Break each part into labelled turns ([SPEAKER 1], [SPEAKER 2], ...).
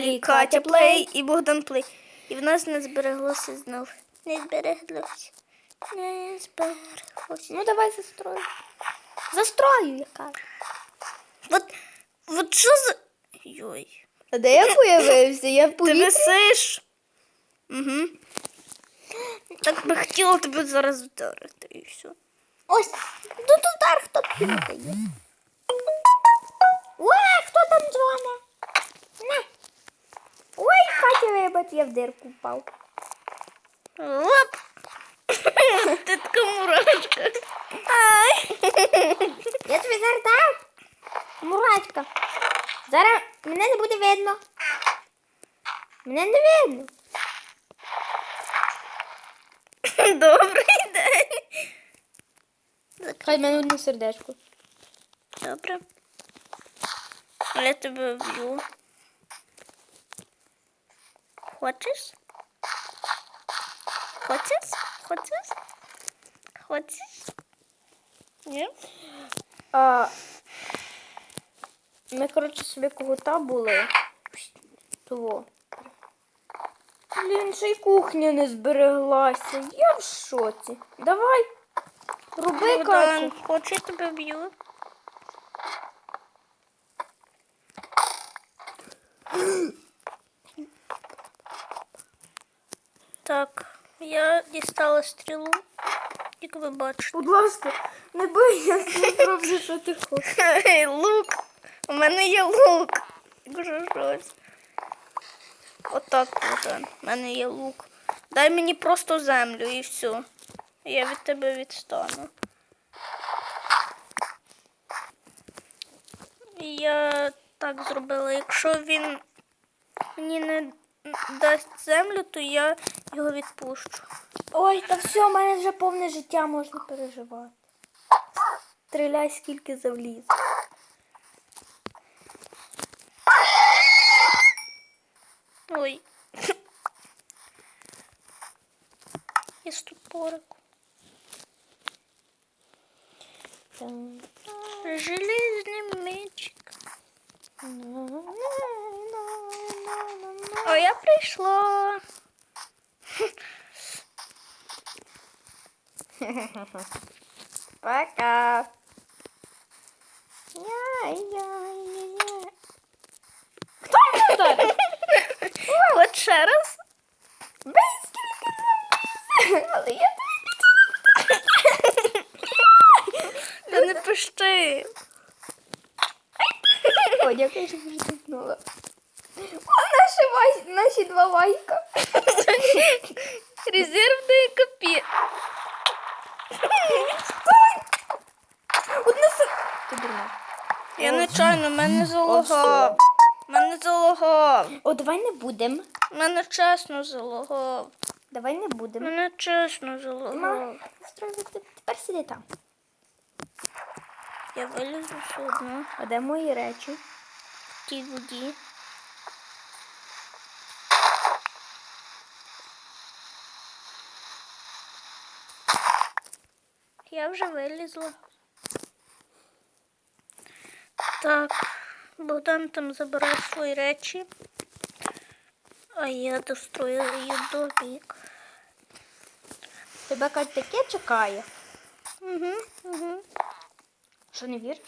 [SPEAKER 1] каналі Катя Плей і Богдан Плей. І в нас не збереглося знов. Не збереглося. Не збереглося.
[SPEAKER 2] Ну давай застрою. Застрою, я кажу.
[SPEAKER 1] От, от що за. Йой.
[SPEAKER 2] А де я появився? Я в
[SPEAKER 1] Ти
[SPEAKER 2] повітрі.
[SPEAKER 1] висиш. Угу. Так би хотіла тебе зараз вдарити і все.
[SPEAKER 2] Ось, тут удар хто кидає. Вибач, я в дирку впав.
[SPEAKER 1] Оп! Ти така мурашка. Ай!
[SPEAKER 2] Я тобі зараз дав. Мурачка. Зараз мене не буде видно. Мене не видно.
[SPEAKER 1] Добрий день.
[SPEAKER 2] Хай в мене одне сердечко.
[SPEAKER 1] Добре. Я тебе вб'ю. Хочеш? Хочеш? Хочеш? Хочеш? Ні?
[SPEAKER 2] А, ми, коротше, собі когота були. Того. Блін, ще й кухня не збереглася. Я в шоці. Давай. Роби,
[SPEAKER 1] хочеш я тебе б'ю? Так, я дістала стрілу, як ви бачите.
[SPEAKER 2] Будь ласка, не бий, я не зроблю, що ти хочеш.
[SPEAKER 1] Ей, лук. У мене є лук. Отак, Богдан. У мене є лук. Дай мені просто землю і все. Я від тебе відстану. Я так зробила. Якщо він мені не дасть землю, то я його відпущу.
[SPEAKER 2] Ой, та все, в мене вже повне життя можна переживати. Стріляй скільки завліз.
[SPEAKER 1] Ой. Я ступорик.
[SPEAKER 2] Там.
[SPEAKER 1] Железний мечик. О, я прийшла.
[SPEAKER 2] Пока. Яй-яй-яй-яй. Хто мене вдарив?
[SPEAKER 1] От ще раз.
[SPEAKER 2] Але я
[SPEAKER 1] Та не пиши.
[SPEAKER 2] О, дякую, що притиснула. О, наші, наші два вайка.
[SPEAKER 1] Я нечайно, в мене залагав. Мене залагав.
[SPEAKER 2] О, давай не будем.
[SPEAKER 1] В Мене чесно залагав.
[SPEAKER 2] Давай не будем.
[SPEAKER 1] Мене чесно залагав.
[SPEAKER 2] тепер сиди там.
[SPEAKER 1] Я вилізу все одно
[SPEAKER 2] А де мої речі?
[SPEAKER 1] в тій воді. Я вже вилізла. Так, Богдан там забирає свої речі, а я дострою її домик.
[SPEAKER 2] Тебе Кать таке чекає.
[SPEAKER 1] Угу, угу.
[SPEAKER 2] Що не віриш?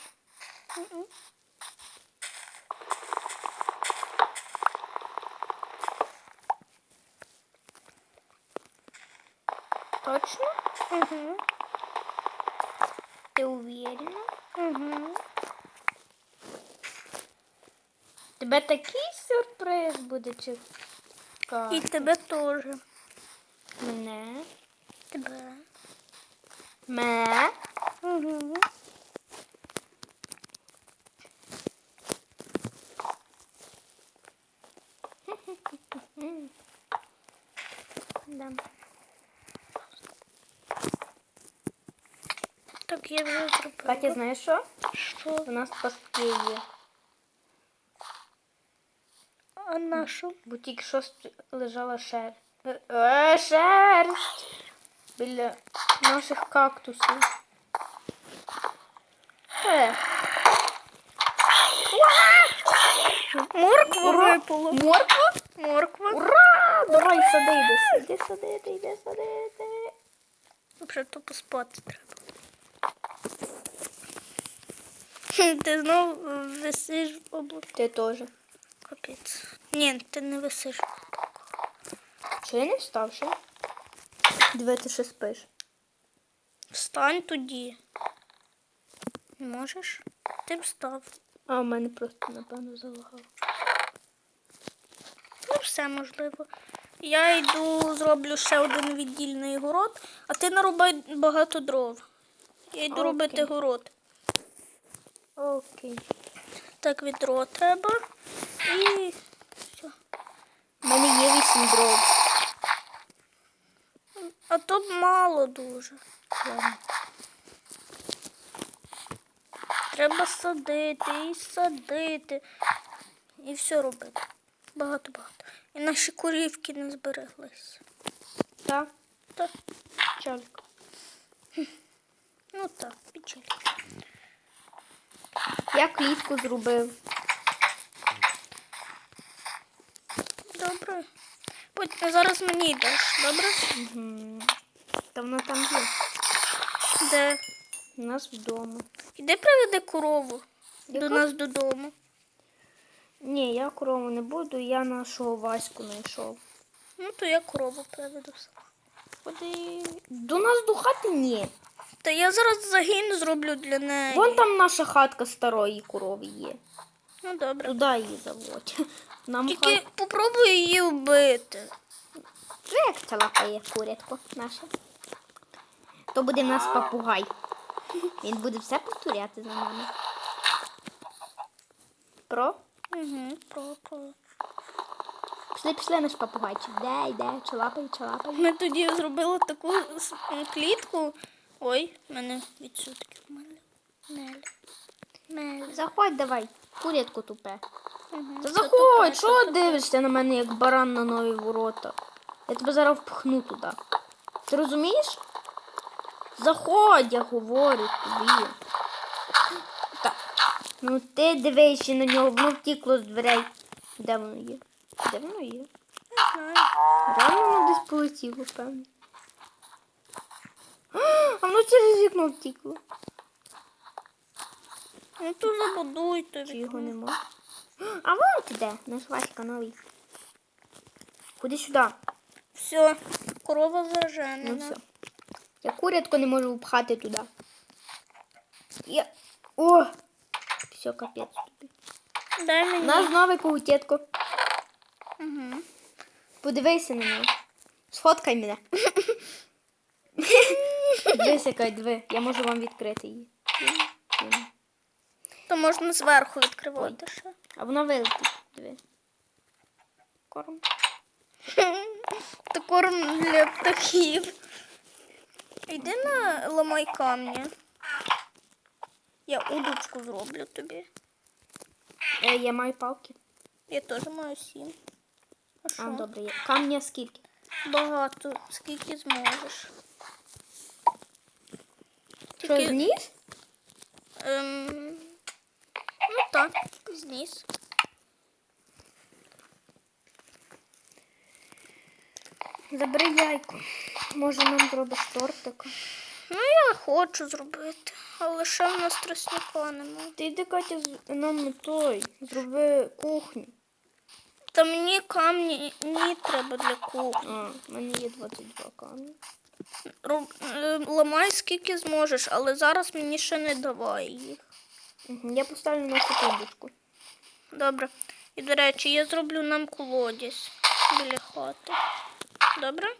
[SPEAKER 2] Точно?
[SPEAKER 1] Угу.
[SPEAKER 2] Ти уверена?
[SPEAKER 1] Угу.
[SPEAKER 2] Тебе такий сюрприз буде
[SPEAKER 1] І тебе теж.
[SPEAKER 2] Мене.
[SPEAKER 1] Тебе.
[SPEAKER 2] Ме.
[SPEAKER 1] Угу.
[SPEAKER 2] Да.
[SPEAKER 1] Так я вже зробила.
[SPEAKER 2] Катя, знаєш що?
[SPEAKER 1] Що?
[SPEAKER 2] У нас пастки є.
[SPEAKER 1] А на що?
[SPEAKER 2] Бо тільки що лежала шер. Е, шерсть. Біля наших кактусів. Е.
[SPEAKER 1] Морква
[SPEAKER 2] Ура!
[SPEAKER 1] випала.
[SPEAKER 2] Морква?
[SPEAKER 1] Морква.
[SPEAKER 2] Ура! Давай сади, йди, йди садити, йди садити.
[SPEAKER 1] Вже то поспати треба. Ти знов висиш в облаку.
[SPEAKER 2] Ти теж.
[SPEAKER 1] Капець. Ні, ти не висиш.
[SPEAKER 2] Чи я не встав ще? Диви, ти ще спиш.
[SPEAKER 1] Встань тоді. Можеш? Ти встав.
[SPEAKER 2] А у мене просто, напевно, залагало.
[SPEAKER 1] Ну, все можливо. Я йду, зроблю ще один віддільний город, а ти нарубай багато дров. Я йду
[SPEAKER 2] Окей.
[SPEAKER 1] робити город.
[SPEAKER 2] Окей.
[SPEAKER 1] Так, відро треба. І
[SPEAKER 2] є вісім дров.
[SPEAKER 1] А то мало дуже.
[SPEAKER 2] Ладно.
[SPEAKER 1] Треба садити і садити. І все робити. Багато-багато. І наші курівки не збереглися.
[SPEAKER 2] Так,
[SPEAKER 1] Так,
[SPEAKER 2] чалька.
[SPEAKER 1] ну так, печаль.
[SPEAKER 2] Я клітку зробив.
[SPEAKER 1] Добре. Потім зараз мені йдеш, добре?
[SPEAKER 2] Угу. Та вона там є.
[SPEAKER 1] Де?
[SPEAKER 2] У нас вдома.
[SPEAKER 1] Іди приведи корову до нас додому.
[SPEAKER 2] Ні, я корову не буду, я нашого Ваську знайшов.
[SPEAKER 1] Ну, то я корову приведу. Ходи.
[SPEAKER 2] До нас до хати ні.
[SPEAKER 1] Та я зараз загін зроблю для неї.
[SPEAKER 2] Вон там наша хатка старої корови є.
[SPEAKER 1] Ну добре.
[SPEAKER 2] Туди її заводь. Нам
[SPEAKER 1] Тільки
[SPEAKER 2] хат...
[SPEAKER 1] попробуй її вбити.
[SPEAKER 2] Ну, як це лапає курятко наше. То буде в нас папугай. Він буде все повторяти за нами. Про?
[SPEAKER 1] Угу, про, про.
[SPEAKER 2] Пішли, пішли наш папугайчик. Де йде? Чалапай.
[SPEAKER 1] Ми тоді зробили таку клітку. Ой, в мене відсутки в мене. Мель. Мель.
[SPEAKER 2] Заходь давай, курятко тупе. Та заходь, що дивишся на мене, як баран на нові ворота? Я тебе зараз впхну туди. Ти розумієш? Заходь, я говорю тобі. Так. Ну ти дивись ще на нього, воно втікло з дверей. Де воно є? Де воно є?
[SPEAKER 1] Не знаю.
[SPEAKER 2] Реально воно десь полетіло, певно. А воно через вікно втікло.
[SPEAKER 1] Ну то забудуйте.
[SPEAKER 2] Чи його нема? А вон ти де, наш Васька новий. Ходи сюди.
[SPEAKER 1] Все, корова
[SPEAKER 2] Ну все. Я курятку не можу впхати туди. Я... О! Все, капець тобі.
[SPEAKER 1] Дай
[SPEAKER 2] У
[SPEAKER 1] мені.
[SPEAKER 2] нас новий когутєтко.
[SPEAKER 1] Угу.
[SPEAKER 2] Подивися на нього. Сфоткай мене. Дивись, яка диви. Я можу вам відкрити її.
[SPEAKER 1] То можна зверху відкривати ще.
[SPEAKER 2] А воно вилетить. Диви. Корм.
[SPEAKER 1] Та корм для птахів. Йди на ламай камні. Я удочку зроблю тобі.
[SPEAKER 2] Е, я маю палки.
[SPEAKER 1] Я теж маю сім. А
[SPEAKER 2] А, добре. Є. Камня скільки?
[SPEAKER 1] Багато, скільки зможеш.
[SPEAKER 2] Що,
[SPEAKER 1] Тільки-
[SPEAKER 2] зніс?
[SPEAKER 1] Ем, зніс.
[SPEAKER 2] Забери яйко. Може нам зробиш тортик?
[SPEAKER 1] Ну, я хочу зробити, але ще в нас тростника немає.
[SPEAKER 2] Ти йди, Катя, нам той. Зроби кухню.
[SPEAKER 1] Та мені камні ні треба для кухні.
[SPEAKER 2] А, в мене є 22 камні.
[SPEAKER 1] Роб- Ламай скільки зможеш, але зараз мені ще не давай їх.
[SPEAKER 2] Угу. Я поставлю на секундочку.
[SPEAKER 1] Добре. І, до речі, я зроблю нам колодязь біля хати. Добре?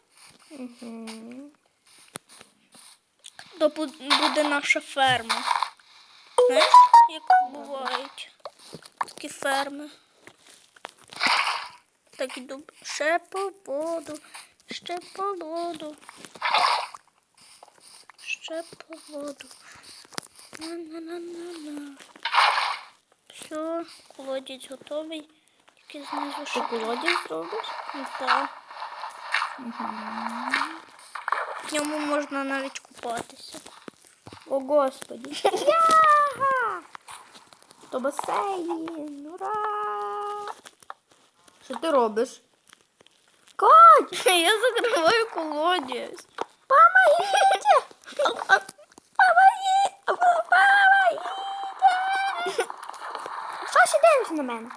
[SPEAKER 2] Угу.
[SPEAKER 1] То буде наша ферма. Знаєш, як бувають такі ферми. Так іду ще по воду, ще по воду. Ще по воду. На-на-на-на-на. Все, колодязь готовий. Тільки знизу
[SPEAKER 2] Ти колодязь зробиш?
[SPEAKER 1] так. В ньому можна навіть купатися.
[SPEAKER 2] О, Господі. Яга! То басейн! Ура! Що ти робиш? Кать!
[SPEAKER 1] Я закриваю колодязь.
[SPEAKER 2] Помогите! Що на мене?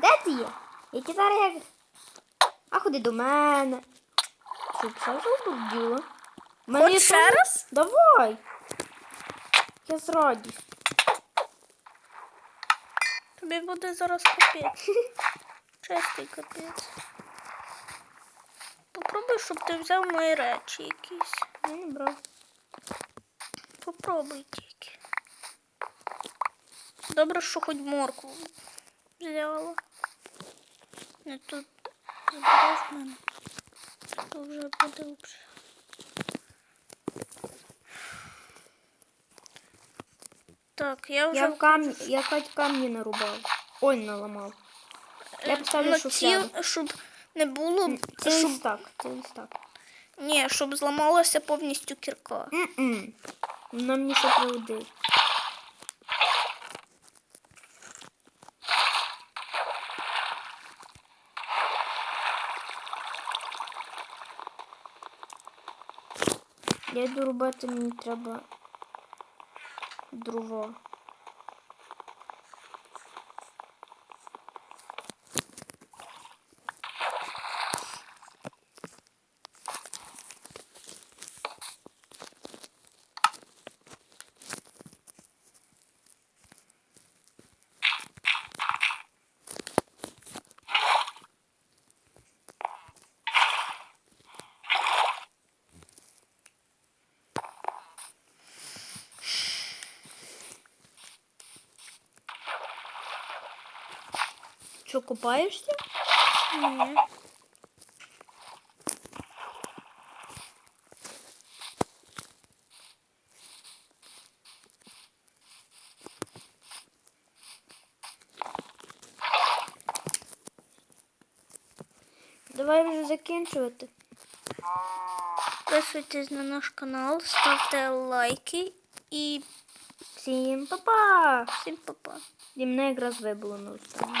[SPEAKER 2] Де ти є? Я ті зараз як... А ходи до мене. Що, все вже обділо?
[SPEAKER 1] Хоч ще раз?
[SPEAKER 2] Давай. Я з радістю.
[SPEAKER 1] Тобі буде зараз капець. Чистий капець. Попробуй, щоб ти взяв мої речі якісь.
[SPEAKER 2] Я не брав.
[SPEAKER 1] Попробуй тільки. Добре, що хоч моркву взяла. Не тут забереш мене. То вже буде лучше. Так, я вже
[SPEAKER 2] Я в камні, я хоч камні нарубав. Ой, наламав. Я поставлю
[SPEAKER 1] ну,
[SPEAKER 2] шуфляду.
[SPEAKER 1] щоб не було,
[SPEAKER 2] Це
[SPEAKER 1] щоб,
[SPEAKER 2] листак, це листак.
[SPEAKER 1] ні, щоб зламалася повністю кірка.
[SPEAKER 2] Мені ще приводить. Я йду рубати, мені треба дрова. Що, купаєшся?
[SPEAKER 1] Ні.
[SPEAKER 2] Давай вже закінчувати.
[SPEAKER 1] Підписуйтесь на наш канал, ставте лайки і
[SPEAKER 2] Всім па-па!
[SPEAKER 1] всім па-па.
[SPEAKER 2] І мене якраз вибило на останньому.
[SPEAKER 1] Мгм. Па-па.